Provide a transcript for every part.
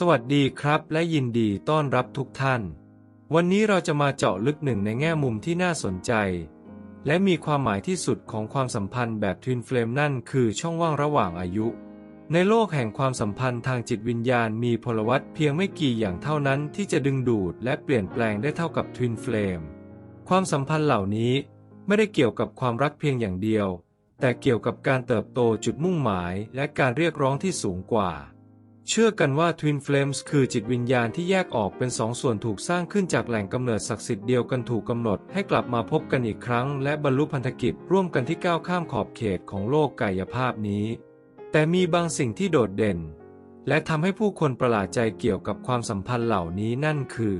สวัสดีครับและยินดีต้อนรับทุกท่าน วันนี้เราจะมาเจาะลึกหนึ่งในแง่มุมที่น่าสนใจ และมีความหมายที่สุดของความสัมพันธ์แบบทวินเฟลมนั่นคือช่องว่างระหว่างอายุ ในโลกแห่งความสัมพันธ์ทางจิตวิญญาณมีพลวัตเพียงไม่กี่อย่างเท่านั้นที่จะดึงดูดและเปลี่ยนแปลงได้เท่ากับทวินเฟลมความสัมพันธ์เหล่านี้ไม่ได้เกี่ยวกับความรักเพียงอย่างเดียว แต่เกี่ยวกับการเติบโตจุดมุ่งหมายและการเรียกร้องที่สูงกว่า เชื่อกันว่า Twin Flames คือจิตวิญญาณที่แยกออกเป็นสองส่วนถูกสร้างขึ้นจากแหล่งกำเนิดศักดิ์สิทธิ์เดียวกันถูกกำหนดให้กลับมาพบกันอีกครั้ง และบรรลุพันธกิจร่วมกันที่ก้าวข้ามขอบเขตของโลกกายภาพนี้ แต่มีบางสิ่งที่โดดเด่น และทำให้ผู้คนประหลาดใจเกี่ยวกับความสัมพันธ์เหล่านี้นั่นคือ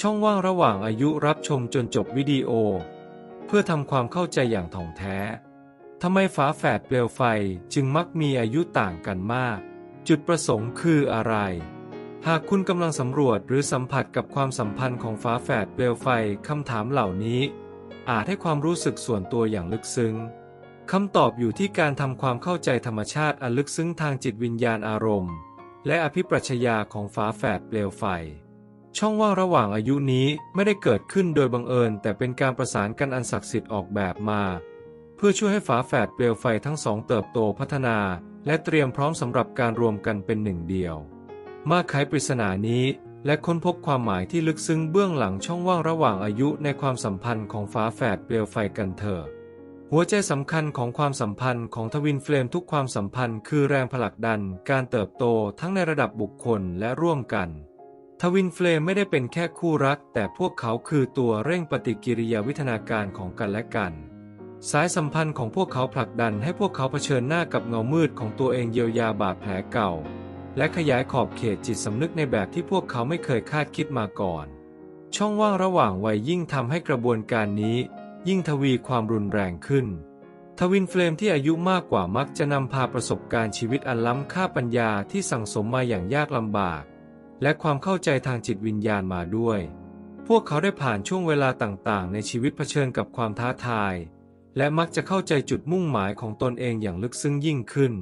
ช่องว่างระหว่างอายุรับชมจนจบวิดีโอ เพื่อทำความเข้าใจอย่างถ่องแท้ทำไมฝาแฝดเปลวไฟจึงมักมีอายุต่างกันมาก จุดประสงค์คืออะไร หากคุณกำลังสำรวจหรือสัมผัสกับความสัมพันธ์ของฝาแฝดเปลวไฟคำถามเหล่านี้ อาจให้ความรู้สึกส่วนตัวอย่างลึกซึ้งคำตอบอยู่ที่การทำความเข้าใจธรรมชาติอันลึกซึ้งทางจิตวิญญาณอารมณ์ และอภิปรัชญาของฝาแฝดเปลวไฟ ช่องว่างระหว่างอายุนี้ไม่ได้เกิดขึ้นโดยบังเอิญ แต่เป็นการประสานกันอันศักดิ์สิทธิ์ออกแบบมา เพื่อช่วยให้ฝาแฝดเปลวไฟทั้งสองเติบโตพัฒนา และเตรียมพร้อมสำหรับการรวมกันเป็นหนึ่งเดียว มาไขปริศนานี้และค้นพบความหมายที่ลึกซึ้งเบื้องหลังช่องว่างระหว่างอายุในความสัมพันธ์ของฝาแฝดเปลวไฟกันเถอะหัวใจสำคัญของความสัมพันธ์ของทวินเฟลมทุกความสัมพันธ์คือแรงผลักดันการเติบโตทั้งในระดับบุคคลและร่วมกัน ทวินเฟลมไม่ได้เป็นแค่คู่รัก แต่พวกเขาคือตัวเร่งปฏิกิริยาวิทนาการของกันและกัน สายสัมพันธ์ของพวกเขาผลักดันให้พวกเขาเผชิญหน้ากับเงามืดของตัวเองเยียวยาบาดแผลเก่า และขยายขอบเขตจิตสำนึกในแบบที่พวกเขาไม่เคยคาดคิดมาก่อน ช่องว่างระหว่างวัยยิ่งทำให้กระบวนการนี้ ยิ่งทวีความรุนแรงขึ้น ทวินเฟลมที่อายุมากกว่ามักจะนำพาประสบการณ์ชีวิตอันล้ำค่าปัญญาที่สั่งสมมาอย่างยากลำบาก และความเข้าใจทางจิตวิญญาณมาด้วย พวกเขาได้ผ่านช่วงเวลาต่างๆ ในชีวิตเผชิญกับความท้าทาย และมักจะเข้าใจจุดมุ่งหมายของตนเองอย่างลึกซึ้งยิ่งขึ้น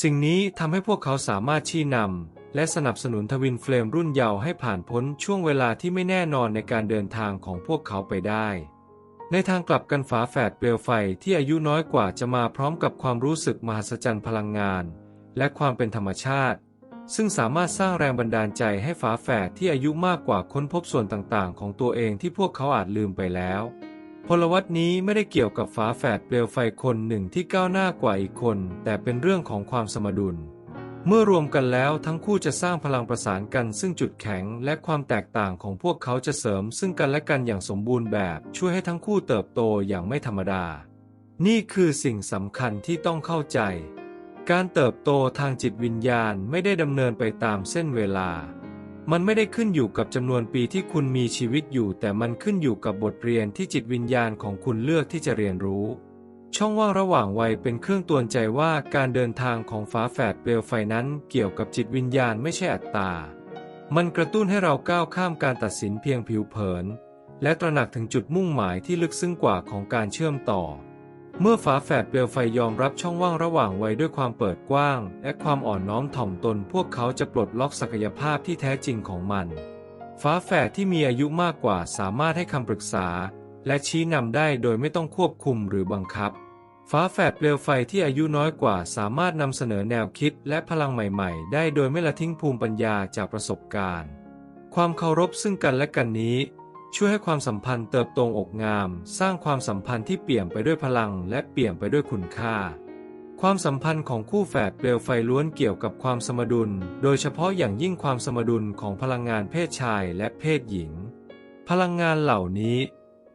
สิ่งนี้ทำให้พวกเขาสามารถชี้นำและสนับสนุนทวินเฟลมรุ่นเยาว์ให้ผ่านพ้นช่วงเวลาที่ไม่แน่นอนในการเดินทางของพวกเขาไปได้ ในทางกลับกันฝาแฝดเปลวไฟที่อายุน้อยกว่าจะมาพร้อมกับความรู้สึกมหัศจรรย์พลังงาน และความเป็นธรรมชาติ ซึ่งสามารถสร้างแรงบันดาลใจให้ฝาแฝดที่อายุมากกว่าค้นพบส่วนต่างๆ ของตัวเองที่พวกเขาอาจลืมไปแล้ว พลวัตนี้ไม่ได้เกี่ยวกับฝาแฝดเปลวไฟคนหนึ่งที่ก้าวหน้ากว่าอีกคน แต่เป็นเรื่องของความสมดุล เมื่อรวมกันแล้วทั้งคู่จะสร้างพลังประสานกันซึ่งจุดแข็งและความแตกต่างของพวกเขาจะเสริมซึ่งกันและกันอย่างสมบูรณ์แบบ ช่วยให้ทั้งคู่เติบโตอย่างไม่ธรรมดา นี่คือสิ่งสำคัญที่ต้องเข้าใจ การเติบโตทางจิตวิญญาณไม่ได้ดำเนินไปตามเส้นเวลา มันไม่ได้ขึ้นอยู่กับจำนวนปีที่คุณมีชีวิตอยู่ แต่มันขึ้นอยู่กับบทเรียนที่จิตวิญญาณของคุณเลือกที่จะเรียนรู้ ช่องว่างระหว่างวัยเป็นเครื่องตวนใจว่าการเดินทางของฝาแฝดเปลวไฟนั้นเกี่ยวกับจิตวิญญาณไม่ใช่อัตตา มันกระตุ้นให้เราก้าวข้ามการตัดสินเพียงผิวเผิน และตระหนักถึงจุดมุ่งหมายที่ลึกซึ้งกว่าของการเชื่อมต่อ เมื่อฝาแฝดเปลวไฟยอมรับช่องว่างระหว่างวัยด้วยความเปิดกว้าง และความอ่อนน้อมถ่อมตน พวกเขาจะปลดล็อกศักยภาพที่แท้จริงของมันฝาแฝดที่มีอายุมากกว่าสามารถให้คำปรึกษา และชี้นำได้โดยไม่ต้องควบคุมหรือบังคับฝาแฝดเปลวไฟที่อายุน้อยกว่าสามารถนำเสนอแนวคิดและพลังใหม่ๆ ได้โดยไม่ละทิ้งภูมิปัญญาจากประสบการณ์ ความเคารพซึ่งกันและกันนี้ ช่วยให้ความสัมพันธ์เติบโตงอกงาม สร้างความสัมพันธ์ที่เปี่ยมไปด้วยพลัง และเปี่ยมไปด้วยคุณค่า ความสัมพันธ์ของคู่แฝดเปลวไฟล้วนเกี่ยวกับความสมดุล โดยเฉพาะอย่างยิ่งความสมดุลของพลังงานเพศชายและเพศหญิง พลังงานเหล่านี้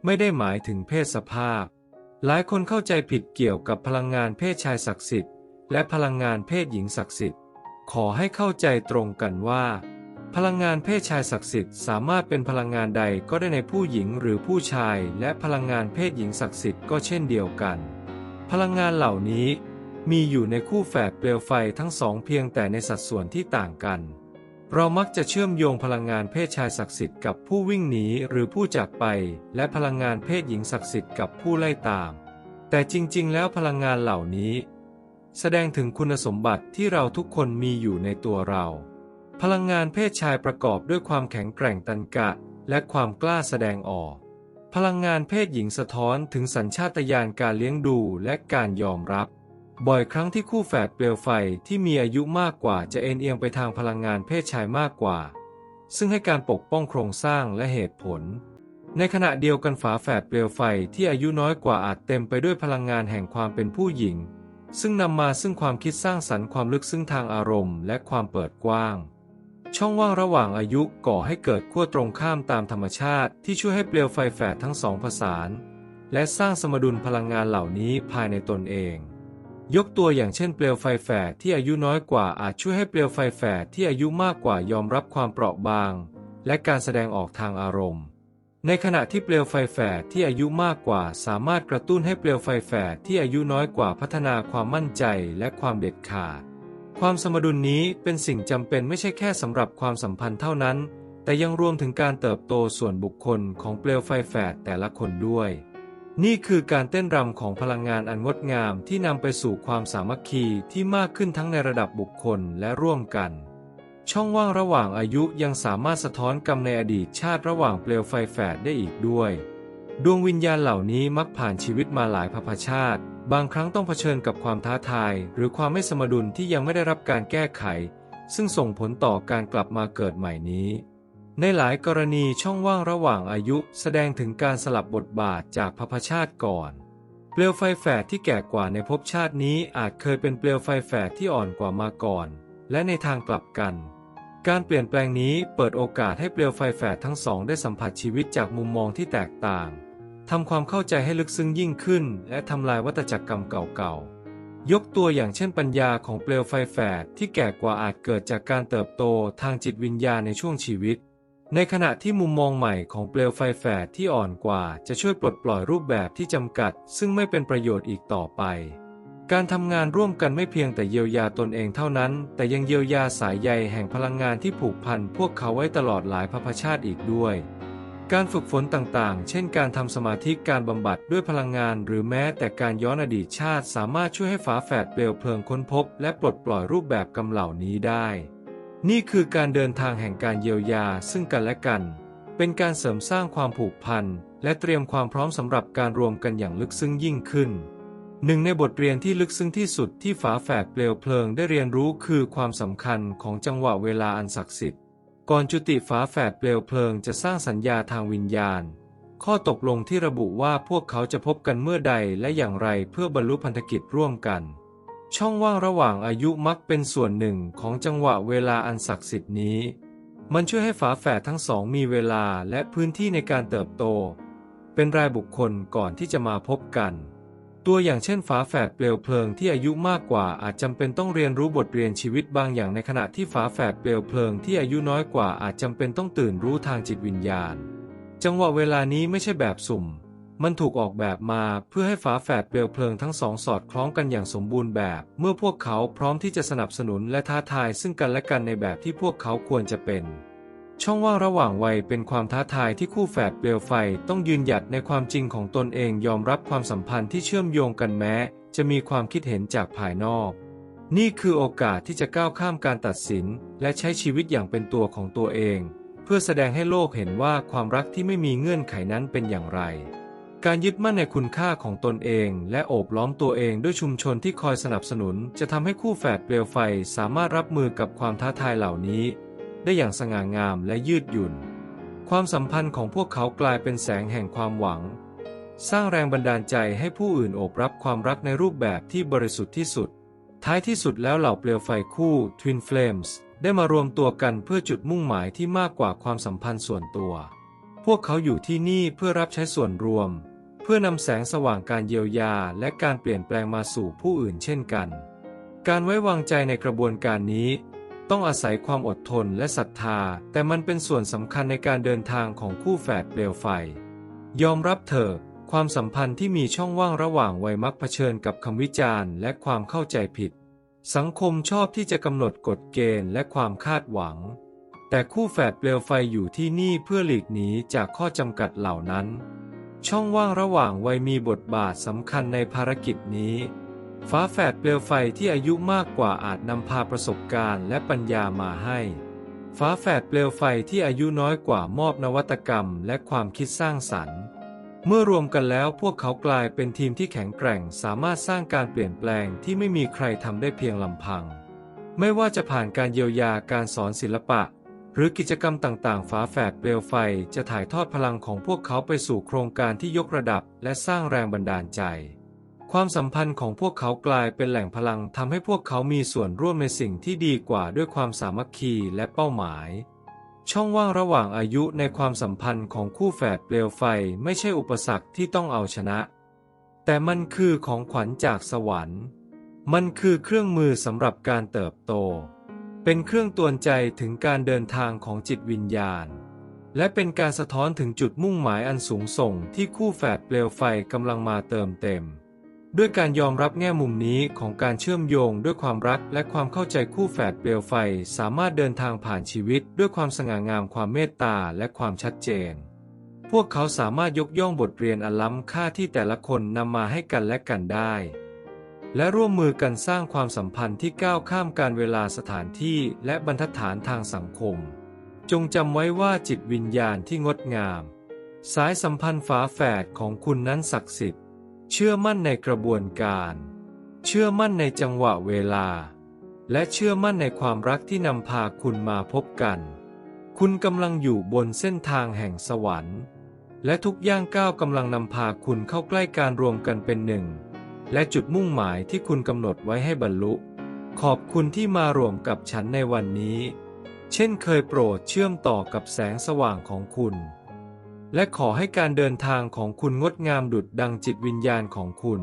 ไม่ได้หมายถึงเพศสภาพ หลายคนเข้าใจผิดเกี่ยวกับพลังงานเพศชายศักดิ์สิทธิ์และพลังงานเพศหญิงศักดิ์สิทธิ์ ขอให้เข้าใจตรงกันว่า พลังงานเพศชายศักดิ์สิทธิ์สามารถเป็นพลังงานใดก็ได้ในผู้หญิงหรือผู้ชาย และพลังงานเพศหญิงศักดิ์สิทธิ์ก็เช่นเดียวกัน พลังงานเหล่านี้มีอยู่ในคู่แฝดเปลวไฟทั้งสองเพียงแต่ในสัดส่วนที่ต่างกัน เรามักจะเชื่อมโยงพลังงานเพศชายศักดิ์สิทธิ์กับผู้วิ่งหนีหรือผู้จากไป และพลังงานเพศหญิงศักดิ์สิทธิ์กับผู้ไล่ตาม แต่จริงๆ แล้วพลังงานเหล่านี้ แสดงถึงคุณสมบัติที่เราทุกคนมีอยู่ในตัวเรา พลังงานเพศชายประกอบด้วยความแข็งแกร่งตันกะ และความกล้าแสดงออก พลังงานเพศหญิงสะท้อนถึงสัญชาตญาณการเลี้ยงดูและการยอมรับ บ่อยครั้งที่คู่แฝดเปลวไฟที่มีอายุมากกว่าจะเอ็นเอียงไปทางพลังงานเพศชายมากกว่า ซึ่งให้การปกป้องโครงสร้างและเหตุผล ในขณะเดียวกันฝาแฝดเปลวไฟที่อายุน้อยกว่าอาจเต็มไปด้วยพลังงานแห่งความเป็นผู้หญิง ซึ่งนำมาซึ่งความคิดสร้างสรรค์ความลึกซึ้งทางอารมณ์ และความเปิดกว้าง ช่องว่างระหว่างอายุก่อให้เกิดขั้วตรงข้ามตามธรรมชาติที่ช่วยให้เปลวไฟแฝดทั้งสองผสานและสร้างสมดุลพลังงานเหล่านี้ภายในตนเอง ยกตัวอย่างเช่น เปลวไฟแฝดที่อายุน้อยกว่าอาจช่วยให้เปลวไฟแฝดที่อายุมากกว่ายอมรับความเปราะบาง และการแสดงออกทางอารมณ์ ในขณะที่เปลวไฟแฝดที่อายุมากกว่า สามารถกระตุ้นให้เปลวไฟแฝดที่อายุน้อยกว่าพัฒนาความมั่นใจและความเด็ดขาด ความสมดุลนี้เป็นสิ่งจำเป็นไม่ใช่แค่สำหรับความสัมพันธ์เท่านั้น แต่ยังรวมถึงการเติบโตส่วนบุคคลของเปลวไฟแฝดแต่ละคนด้วย นี่คือการเต้นรำของพลังงานอันงดงามที่นำไปสู่ความสามัคคีที่มากขึ้นทั้งในระดับบุคคลและร่วมกัน ช่องว่างระหว่างอายุยังสามารถสะท้อนกรรมในอดีตชาติระหว่างเปลวไฟแฝดได้อีกด้วย ดวงวิญญาณเหล่านี้มักผ่านชีวิตมาหลายภพชาติ บางครั้งต้องเผชิญกับความท้าทาย หรือความไม่สมดุลที่ยังไม่ได้รับการแก้ไข ซึ่งส่งผลต่อการกลับมาเกิดใหม่นี้ ในหลายกรณีช่องว่างระหว่างอายุแสดงถึงการสลับบทบาทจากภพชาติก่อนเปลวไฟแฝดที่แก่กว่าในภพชาตินี้อาจเคยเป็นเปลวไฟแฝดที่อ่อนกว่ามาก่อน และในทางกลับกัน การเปลี่ยนแปลงนี้เปิดโอกาสให้เปลวไฟแฝดทั้งสองได้สัมผัสชีวิตจากมุมมองที่แตกต่าง ทำความเข้าใจให้ลึกซึ้งยิ่งขึ้น และทำลายวัฏจักรกรรมเก่าๆ ยกตัวอย่างเช่นปัญญาของเปลวไฟแฝดที่แก่กว่าอาจเกิดจากการเติบโตทางจิตวิญญาณในช่วงชีวิต ในขณะที่มุมมองใหม่ของเปลวไฟแฝดที่อ่อนกว่าจะช่วยปลดปล่อยรูปแบบที่จำกัด ซึ่งไม่เป็นประโยชน์อีกต่อไป การทำงานร่วมกันไม่เพียงแต่เยียวยาตนเองเท่านั้น แต่ยังเยียวยาสายใยแห่งพลังงานที่ผูกพันพวกเขาไว้ตลอดหลายภพชาติอีกด้วย การฝึกฝนต่างๆ เช่นการทำสมาธิการบำบัดด้วยพลังงาน หรือแม้แต่การย้อนอดีตชาติ สามารถช่วยให้ฝาแฝดเปลวเพลิงค้นพบ และปลดปล่อยรูปแบบกรรมเหล่านี้ได้ นี่คือการเดินทางแห่งการเยียวยาซึ่งกันและกัน เป็นการเสริมสร้างความผูกพัน และเตรียมความพร้อมสำหรับการรวมกันอย่างลึกซึ้งยิ่งขึ้น หนึ่งในบทเรียนที่ลึกซึ้งที่สุดที่ฝาแฝดเปลวเพลิงได้เรียนรู้คือความสำคัญของจังหวะเวลาอันศักดิ์สิทธิ์ ก่อนจุติฝาแฝดเปลวเพลิงจะสร้างสัญญาทางวิญญาณ ข้อตกลงที่ระบุว่าพวกเขาจะพบกันเมื่อใดและอย่างไรเพื่อบรรลุพันธกิจร่วมกัน ช่องว่างระหว่างอายุมักเป็นส่วนหนึ่งของจังหวะเวลาอันศักดิ์สิทธิ์นี้ มันช่วยให้ฝาแฝดทั้งสองมีเวลาและพื้นที่ในการเติบโต เป็นรายบุคคลก่อนที่จะมาพบกัน ตัวอย่างเช่นฝาแฝดเปลวเพลิงที่อายุมากกว่าอาจจำเป็นต้องเรียนรู้บทเรียนชีวิตบางอย่างในขณะที่ฝาแฝดเปลวเพลิงที่อายุน้อยกว่าอาจจำเป็นต้องตื่นรู้ทางจิตวิญญาณ จังหวะเวลานี้ไม่ใช่แบบสุ่ม มันถูกออกแบบมาเพื่อให้ฝาแฝดเปลวเพลิงทั้งสองสอดคล้องกันอย่างสมบูรณ์แบบ เมื่อพวกเขาพร้อมที่จะสนับสนุนและท้าทายซึ่งกันและกันในแบบที่พวกเขาควรจะเป็น ช่องว่างระหว่างวัยเป็นความท้าทายที่คู่แฝดเปลวไฟต้องยืนหยัดในความจริงของตนเองยอมรับความสัมพันธ์ที่เชื่อมโยงกันแม้ จะมีความคิดเห็นจากภายนอก นี่คือโอกาสที่จะก้าวข้ามการตัดสิน และใช้ชีวิตอย่างเป็นตัวของตัวเอง เพื่อแสดงให้โลกเห็นว่าความรักที่ไม่มีเงื่อนไขนั้นเป็นอย่างไร การยึดมั่นในคุณค่าของตนเอง และโอบล้อมตัวเองด้วยชุมชนที่คอยสนับสนุน จะทำให้คู่แฝดเปลวไฟสามารถรับมือกับความท้าทายเหล่านี้ ได้อย่างสง่างามและยืดหยุ่น ความสัมพันธ์ของพวกเขากลายเป็นแสงแห่งความหวัง สร้างแรงบันดาลใจให้ผู้อื่นโอบรับความรักในรูปแบบที่บริสุทธิ์ที่สุด ท้ายที่สุดแล้วเหล่าเปลวไฟคู่ Twin Flames ได้มารวมตัวกันเพื่อจุดมุ่งหมายที่มากกว่าความสัมพันธ์ส่วนตัว พวกเขาอยู่ที่นี่เพื่อรับใช้ส่วนรวม เพื่อนำแสงสว่างการเยียวยา และการเปลี่ยนแปลงมาสู่ผู้อื่นเช่นกัน การไว้วางใจในกระบวนการนี้ ต้องอาศัยความอดทนและศรัทธา แต่มันเป็นส่วนสำคัญในการเดินทางของคู่แฝดเปลวไฟ ยอมรับเถอะความสัมพันธ์ที่มีช่องว่างระหว่างวัยมักเผชิญกับคำวิจารณ์และความเข้าใจผิด สังคมชอบที่จะกำหนดกฎเกณฑ์และความคาดหวัง แต่คู่แฝดเปลวไฟอยู่ที่นี่เพื่อหลีกหนีจากข้อจำกัดเหล่านั้น ช่องว่างระหว่างวัยมีบทบาทสำคัญในภารกิจนี้ ฟ้าแฝดเปลวไฟที่อายุมากกว่าอาจนำพาประสบการณ์และปัญญามาให้ฝาแฝดเปลวไฟที่อายุน้อยกว่ามอบนวัตกรรมและความคิดสร้างสรรค์ เมื่อรวมกันแล้วพวกเขากลายเป็นทีมที่แข็งแกร่งสามารถสร้างการเปลี่ยนแปลงที่ไม่มีใครทำได้เพียงลำพัง ไม่ว่าจะผ่านการเยียวยาการสอนศิลปะ หรือกิจกรรมต่างๆ ฝาแฝดเปลวไฟจะถ่ายทอดพลังของพวกเขาไปสู่โครงการที่ยกระดับและสร้างแรงบันดาลใจ ความสัมพันธ์ของพวกเขากลายเป็นแหล่งพลังทำให้พวกเขามีส่วนร่วมในสิ่งที่ดีกว่าด้วยความสามัคคีและเป้าหมาย ช่องว่างระหว่างอายุในความสัมพันธ์ของคู่แฝดเปลวไฟไม่ใช่อุปสรรคที่ต้องเอาชนะ แต่มันคือของขวัญจากสวรรค์ มันคือเครื่องมือสำหรับการเติบโต เป็นเครื่องตวนใจถึงการเดินทางของจิตวิญญาณและเป็นการสะท้อนถึงจุดมุ่งหมายอันสูงส่งที่คู่แฝดเปลวไฟกำลังมาเติมเต็ม ด้วยการยอมรับแง่มุมนี้ของการเชื่อมโยงด้วยความรักและความเข้าใจคู่แฝดเปลวไฟสามารถเดินทางผ่านชีวิตด้วยความสง่างามความเมตตาและความชัดเจน พวกเขาสามารถยกย่องบทเรียนอันล้ำค่าที่แต่ละคนนำมาให้กันและกันได้ และร่วมมือกันสร้างความสัมพันธ์ที่ก้าวข้ามการเวลาสถานที่และบรรทัดฐานทางสังคม จงจำไว้ว่าจิตวิญญาณที่งดงาม สายสัมพันธ์ฝาแฝดของคุณนั้นศักดิ์สิทธิ์ เชื่อมั่นในกระบวนการ เชื่อมั่นในจังหวะเวลา และเชื่อมั่นในความรักที่นำพาคุณมาพบกัน คุณกำลังอยู่บนเส้นทางแห่งสวรรค์ และทุกย่างก้าวกำลังนำพาคุณเข้าใกล้การรวมกันเป็นหนึ่ง และจุดมุ่งหมายที่คุณกำหนดไว้ให้บรรลุ ขอบคุณที่มารวมกับฉันในวันนี้ เช่นเคยโปรดเชื่อมต่อกับแสงสว่างของคุณ และขอให้การเดินทางของคุณงดงามดุจดังจิตวิญญาณของคุณ